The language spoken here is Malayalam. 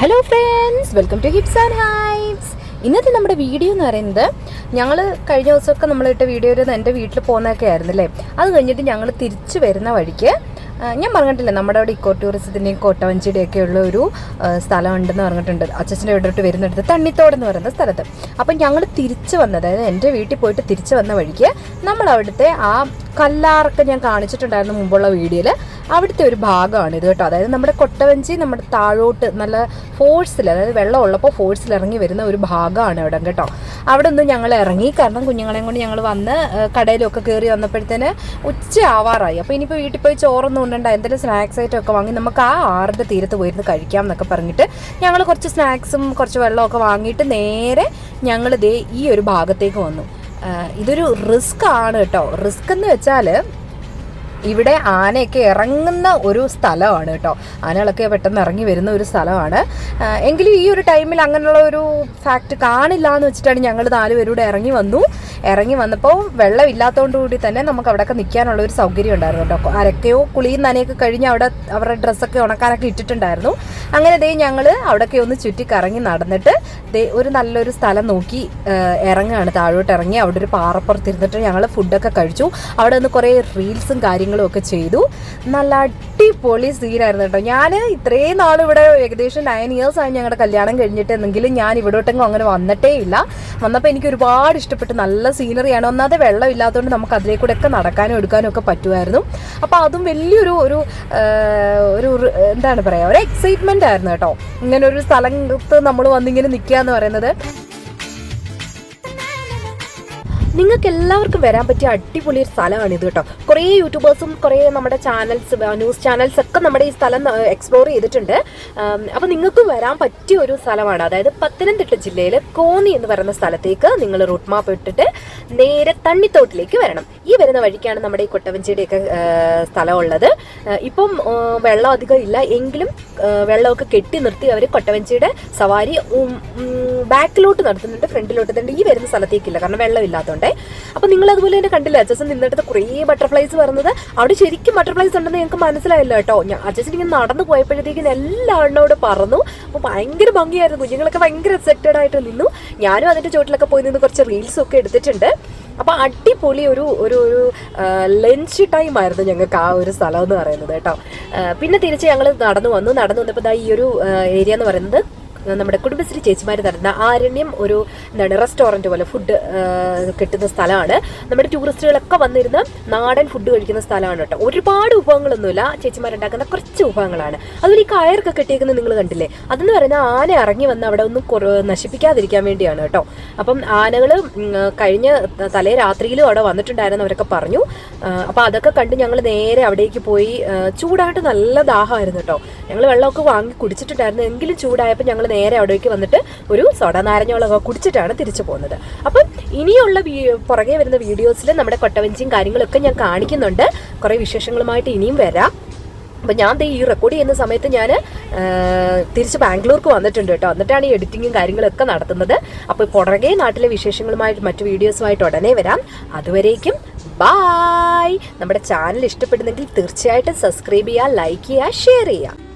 Hello friends welcome to hips and hypes ഇന്നത്തെ നമ്മുടെ വീഡിയോ എന്ന് പറയുന്നത് ഞങ്ങൾ കഴിഞ്ഞ ദിവസമൊക്കെ നമ്മളിട്ട വീഡിയോയിൽ എന്റെ വീട്ടിൽ പോകുന്നതൊക്കെ ആയിരുന്നു അല്ലേ അത് കഴിഞ്ഞിട്ട് ഞങ്ങൾ തിരിച്ചു വരുന്ന വഴിക്ക് ഞാൻ പറഞ്ഞിട്ടില്ല നമ്മുടെ അവിടെ ഇക്കോ ടൂറിസത്തിന്റെയും കോട്ടവഞ്ചിയുടെ ഒക്കെ ഉള്ള ഒരു സ്ഥലമുണ്ടെന്ന് പറഞ്ഞിട്ടുണ്ട്. അച്ഛന്റെ വീട്ടിലോട്ട് വരുന്നിടത്ത് തണ്ണിത്തോട് എന്ന് പറയുന്ന സ്ഥലത്ത്. അപ്പം ഞങ്ങൾ തിരിച്ചു വന്നത് അതായത് എന്റെ വീട്ടിൽ പോയിട്ട് തിരിച്ചു വന്ന വഴിക്ക് നമ്മൾ അവിടുത്തെ ആ കല്ലാറൊക്കെ ഞാൻ കാണിച്ചിട്ടുണ്ടായിരുന്നു മുമ്പുള്ള വീഡിയോയിൽ. അവിടുത്തെ ഒരു ഭാഗമാണ് ഇത് കേട്ടോ. അതായത് നമ്മുടെ കൊട്ടവഞ്ചി നമ്മുടെ താഴോട്ട് നല്ല ഫോഴ്സിൽ അതായത് വെള്ളം ഉള്ളപ്പോൾ ഫോഴ്സിൽ ഇറങ്ങി വരുന്ന ഒരു ഭാഗമാണ് ഇവിടെ കേട്ടോ. അവിടെ നിന്ന് ഞങ്ങൾ ഇറങ്ങി. കാരണം കുഞ്ഞുങ്ങളെയും കൊണ്ട് ഞങ്ങൾ വന്ന് കടയിലൊക്കെ കയറി വന്നപ്പോഴത്തേന് ഉച്ച ആവാറായി. അപ്പോൾ ഇനിയിപ്പോൾ വീട്ടിൽ പോയി ചോറൊന്നും ഉണ്ടണ്ട എന്തെങ്കിലും സ്നാക്സ് ആയിട്ടും ഒക്കെ വാങ്ങി നമുക്ക് ആ ആറിന്റെ തീരത്ത് പോയിരുന്ന് കഴിക്കാം എന്നൊക്കെ പറഞ്ഞിട്ട് ഞങ്ങൾ കുറച്ച് സ്നാക്സും കുറച്ച് വെള്ളമൊക്കെ വാങ്ങിയിട്ട് നേരെ ഞങ്ങൾ ദേ ഈ ഒരു ഭാഗത്തേക്ക് വന്നു. ഇതൊരു റിസ്ക് ആണ് കേട്ടോ. റിസ്ക് എന്ന് വെച്ചാൽ ഇവിടെ ആനയൊക്കെ ഇറങ്ങുന്ന ഒരു സ്ഥലമാണ് കേട്ടോ. ആനകളൊക്കെ പെട്ടെന്ന് ഇറങ്ങി വരുന്ന ഒരു സ്ഥലമാണ്. എങ്കിലും ഈ ഒരു ടൈമിൽ അങ്ങനെയുള്ള ഒരു ഫാക്റ്റ് കാണില്ല എന്ന് വെച്ചിട്ടാണ് ഞങ്ങൾ നാലുപേരൂടെ ഇറങ്ങി വന്നു. ഇറങ്ങി വന്നപ്പോൾ വെള്ളം ഇല്ലാത്തതുകൊണ്ട് കൂടി തന്നെ നമുക്ക് അവിടെയൊക്കെ നിൽക്കാനുള്ള ഒരു സൗകര്യം ഉണ്ടായിരുന്നു കേട്ടോ. അരക്കയോ കുളിയും നനയൊക്കെ കഴിഞ്ഞ് അവിടെ അവരുടെ ഡ്രസ്സൊക്കെ ഉണക്കാനൊക്കെ ഇട്ടിട്ടുണ്ടായിരുന്നു. അങ്ങനെ ദേ ഞങ്ങൾ അവിടെയൊക്കെ ഒന്ന് ചുറ്റി കറങ്ങി നടന്നിട്ട് ദേ ഒരു നല്ലൊരു സ്ഥലം നോക്കി ഇറങ്ങുകയാണ് താഴോട്ട് ഇറങ്ങി അവിടെ ഒരു പാറപ്പുറത്ത് ഇരുന്നിട്ട് ഞങ്ങൾ ഫുഡൊക്കെ കഴിച്ചു. അവിടെ നിന്ന് കുറേ റീൽസും കാര്യങ്ങളും ഒക്കെ ചെയ്തു. നല്ല അടിപൊളി സീനായിരുന്നു കേട്ടോ. ഞാൻ ഇത്രയും നാൾ ഇവിടെ ഏകദേശം നയൻ ഇയേഴ്സ് ആയി ഞങ്ങളുടെ കല്യാണം കഴിഞ്ഞിട്ട് എന്നെങ്കിലും ഞാൻ ഇവിടോട്ടെങ്കിലും അങ്ങനെ വന്നിട്ടേ ഇല്ല. വന്നപ്പോൾ എനിക്ക് ഒരുപാട് ഇഷ്ടപ്പെട്ടു നല്ല സീനറിയാണ് ഒന്നാതെ വെള്ളം ഇല്ലാത്തതുകൊണ്ട് നമുക്ക് അതിലേക്കൂടെ ഒക്കെ നടക്കാനും എടുക്കാനും ഒക്കെ പറ്റുമായിരുന്നു. അപ്പോൾ അതും വലിയൊരു ഒരു ഒരു എന്താണ് പറയുക ഒരു എക്സൈറ്റ്മെന്റ് ആയിരുന്നു കേട്ടോ. ഇങ്ങനെ ഒരു സ്ഥലത്ത് നമ്മൾ വന്നിങ്ങനെ നിൽക്കുക എന്ന് പറയുന്നത്. നിങ്ങൾക്ക് എല്ലാവർക്കും വരാൻ പറ്റിയ അടിപൊളി ഒരു സ്ഥലമാണ് ഇത് കേട്ടോ. കുറേ യൂട്യൂബേഴ്സും കുറേ നമ്മുടെ ചാനൽസ് ന്യൂസ് ചാനൽസ് ഒക്കെ നമ്മുടെ ഈ സ്ഥലം എക്സ്പ്ലോർ ചെയ്തിട്ടുണ്ട്. അപ്പോൾ നിങ്ങൾക്കും വരാൻ പറ്റിയ ഒരു സ്ഥലമാണ്. അതായത് പത്തനംതിട്ട ജില്ലയിലെ കോന്നി എന്ന് പറയുന്ന സ്ഥലത്തേക്ക് നിങ്ങൾ റൂട്ട് മാപ്പ് ഇട്ടിട്ട് നേരെ തണ്ണിത്തോട്ടിലേക്ക് വരണം. ഈ വരുന്ന വഴിക്കാണ് നമ്മുടെ ഈ കൊട്ടവഞ്ചിയുടെയൊക്കെ സ്ഥലമുള്ളത്. ഇപ്പം വെള്ളം അധികം ഇല്ല. എങ്കിലും വെള്ളമൊക്കെ കെട്ടി നിർത്തി അവർ കൊട്ടവഞ്ചിയുടെ സവാരി ബാക്കിലോട്ട് നടത്തുന്നുണ്ട് ഫ്രണ്ടിലോട്ട് ഈ വരുന്ന സ്ഥലത്തേക്കില്ല. കാരണം വെള്ളം ഇല്ലാത്തതുകൊണ്ടേ അപ്പൊ നിങ്ങൾ അതുപോലെ തന്നെ കണ്ടില്ല അച്ഛൻ നിന്നിടത്ത് കുറേ ബട്ടർഫ്ലൈസ് വരുന്നത്. അവിടെ ശരിക്കും ബട്ടർഫ്ലൈസ് ഉണ്ടെന്ന് ഞങ്ങൾക്ക് മനസ്സിലായല്ലോ കേട്ടോ. ഞാൻ അച്ഛൻ ഇങ്ങനെ നടന്നു പോയപ്പോഴത്തേക്കും എല്ലാ എണ്ണോട് പറന്നു അപ്പോൾ ഭയങ്കര ഭംഗിയായിരുന്നു. കുഞ്ഞുങ്ങളൊക്കെ ഭയങ്കര എക്സൈറ്റഡ് ആയിട്ട് നിന്നു. ഞാനും അതിന്റെ ചോട്ടിലൊക്കെ പോയി നിന്ന് കുറച്ച് റീൽസും ഒക്കെ എടുത്തിട്ടുണ്ട്. അപ്പൊ അടിപൊളി ഒരു ഒരു ഒരു ലഞ്ച് ടൈം ആയിരുന്നു ഞങ്ങൾക്ക് ആ ഒരു സ്ഥലം എന്ന് പറയുന്നത് കേട്ടോ. പിന്നെ തിരിച്ച് ഞങ്ങൾ നടന്നു വന്നു. നടന്നു വന്നപ്പോൾ ഈ ഒരു ഏരിയ എന്ന് പറയുന്നത് നമ്മുടെ കുടുംബശ്രീ ചേച്ചിമാർ നടന്ന ആരണ്യം ഒരു എന്താണ് റെസ്റ്റോറന്റ് പോലെ ഫുഡ് കിട്ടുന്ന സ്ഥലമാണ്. നമ്മുടെ ടൂറിസ്റ്റുകളൊക്കെ വന്നിരുന്ന് നാടൻ ഫുഡ് കഴിക്കുന്ന സ്ഥലമാണ് കേട്ടോ. ഒരുപാട് വിഭവങ്ങളൊന്നുമില്ല. ചേച്ചിമാരുണ്ടാക്കുന്ന കുറച്ച് വിഭവങ്ങളാണ്. അതുപോലെ ഈ കയറൊക്കെ കെട്ടിയേക്കുന്നത് നിങ്ങൾ കണ്ടില്ലേ? അതെന്ന് പറയുന്ന ആന ഇറങ്ങി വന്ന് അവിടെ ഒന്നും നശിപ്പിക്കാതിരിക്കാൻ വേണ്ടിയാണ് കേട്ടോ. അപ്പം ആനകൾ കഴിഞ്ഞ തലേ രാത്രിയിലും അവിടെ വന്നിട്ടുണ്ടായിരുന്നു അവരൊക്കെ പറഞ്ഞു. അപ്പോൾ അതൊക്കെ കണ്ട് ഞങ്ങൾ നേരെ അവിടേക്ക് പോയി ചൂടായിട്ട് നല്ല ദാഹമായിരുന്നു കേട്ടോ. ഞങ്ങൾ വെള്ളമൊക്കെ വാങ്ങി കുടിച്ചിട്ടുണ്ടായിരുന്നു. എങ്കിലും ചൂടായപ്പോൾ ഞങ്ങൾ നേരെ അവിടേക്ക് വന്നിട്ട് ഒരു സോഡ നാരങ്ങകളൊക്കെ കുടിച്ചിട്ടാണ് തിരിച്ചു പോകുന്നത്. അപ്പം ഇനിയുള്ള പുറകെ വരുന്ന വീഡിയോസിൽ നമ്മുടെ കൊട്ടവഞ്ചിയും കാര്യങ്ങളൊക്കെ ഞാൻ കാണിക്കുന്നുണ്ട്. കുറേ വിശേഷങ്ങളുമായിട്ട് ഇനിയും വരാം. അപ്പം ഞാൻ ഈ റെക്കോർഡ് ചെയ്യുന്ന സമയത്ത് ഞാൻ തിരിച്ച് ബാംഗ്ലൂർക്ക് വന്നിട്ടുണ്ട് കേട്ടോ. എന്നിട്ടാണ് ഈ എഡിറ്റിങ്ങും കാര്യങ്ങളൊക്കെ നടത്തുന്നത്. അപ്പോൾ പുറകെ നാട്ടിലെ വിശേഷങ്ങളുമായിട്ട് മറ്റു വീഡിയോസുമായിട്ട് ഉടനെ വരാം. അതുവരേക്കും ബായ് നമ്മുടെ ചാനൽ ഇഷ്ടപ്പെടുന്നെങ്കിൽ തീർച്ചയായിട്ടും സബ്സ്ക്രൈബ് ചെയ്യുക ലൈക്ക് ചെയ്യുക ഷെയർ ചെയ്യുക.